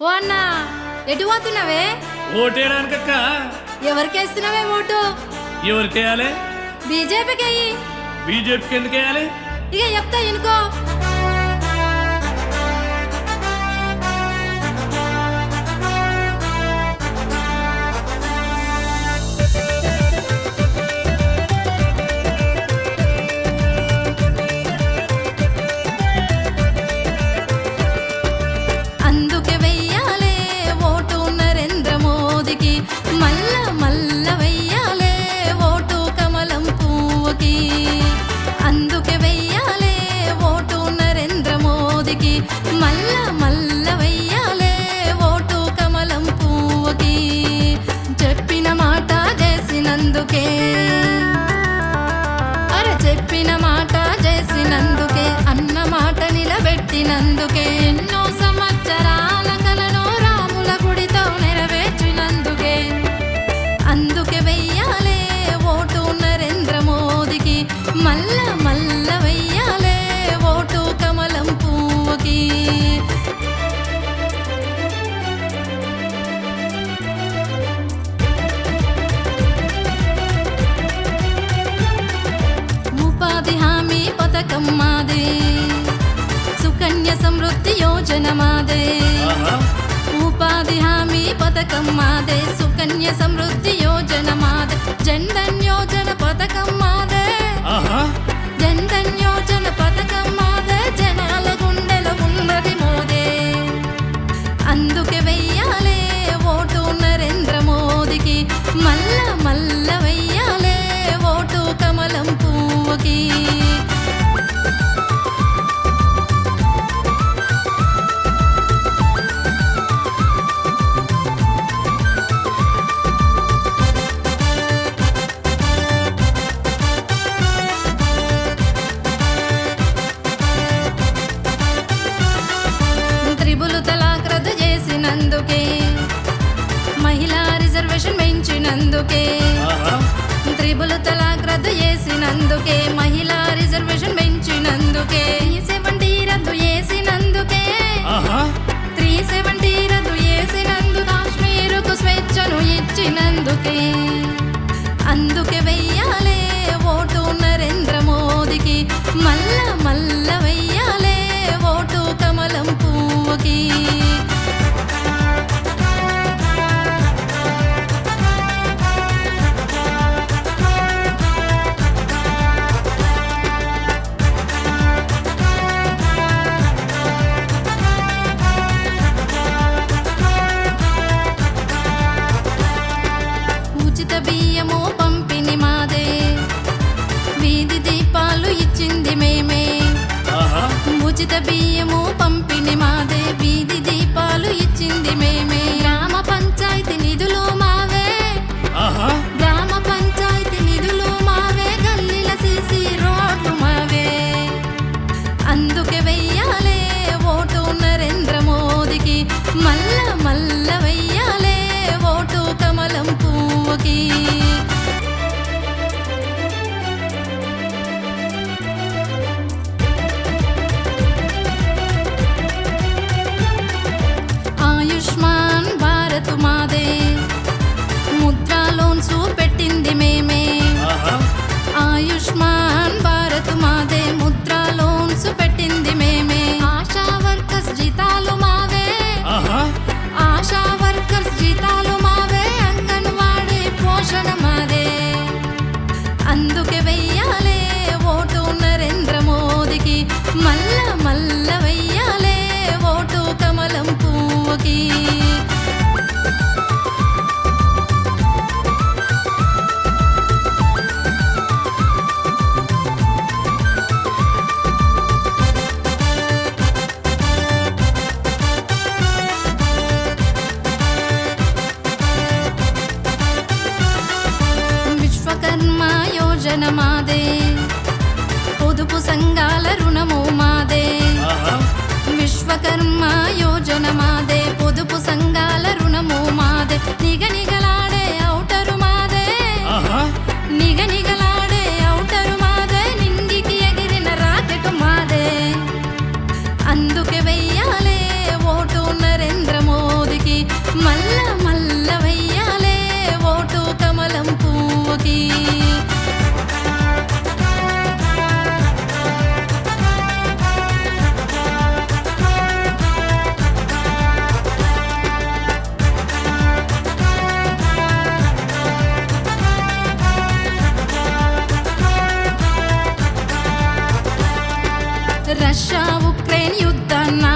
ఓ అన్న ఎటు పోతున్నావే? ఓటేయడానికక్క. ఎవరికేస్తున్నావే ఓటు? ఎవరికి వేయాలి బీజేపీకి బీజేపీకి ఎందుకు వేయాలి ఇక చెప్తా ఇనుకో. చేసినందుకే. అర చెప్పిన మాట చేసినందుకే అన్న మాట నిలబెట్టినందుకే. ఎన్నో సంవత్సరాలు యోజన మాదే. ఉపాధి హామీ పథకం మాదే సుకన్య సమృద్ధి యోజన మాదే జన్ధన్ యోజన పథకం మాదే జన్ధన్ యోజన పథకం మాదే జనాల గుండెల ఉన్నది మోదే అందుకే వెయ్యాలే ఓటు నరేంద్ర మోదీకి మల్ల మల్ల ఆహా. త్రిబులు తలాక్ రద్దు చేసినందుకే మహిళా రిజర్వేషన్ పెంచినందుకే. సెవెంటీ రద్దు చేసినందుకే. త్రీ సెవెంటీ రద్దు చేసినందు కాశ్మీరుకు స్వేచ్ఛను ఇచ్చినందుకే. అందుకే వెయ్యాలే ఇచ్చింది మేమే. ఉచిత బియ్యము పంపిణీ యోజన మాదే పొదుపు సంఘాల రుణము మాదే ఆహా విశ్వకర్మ యోజన మాదే na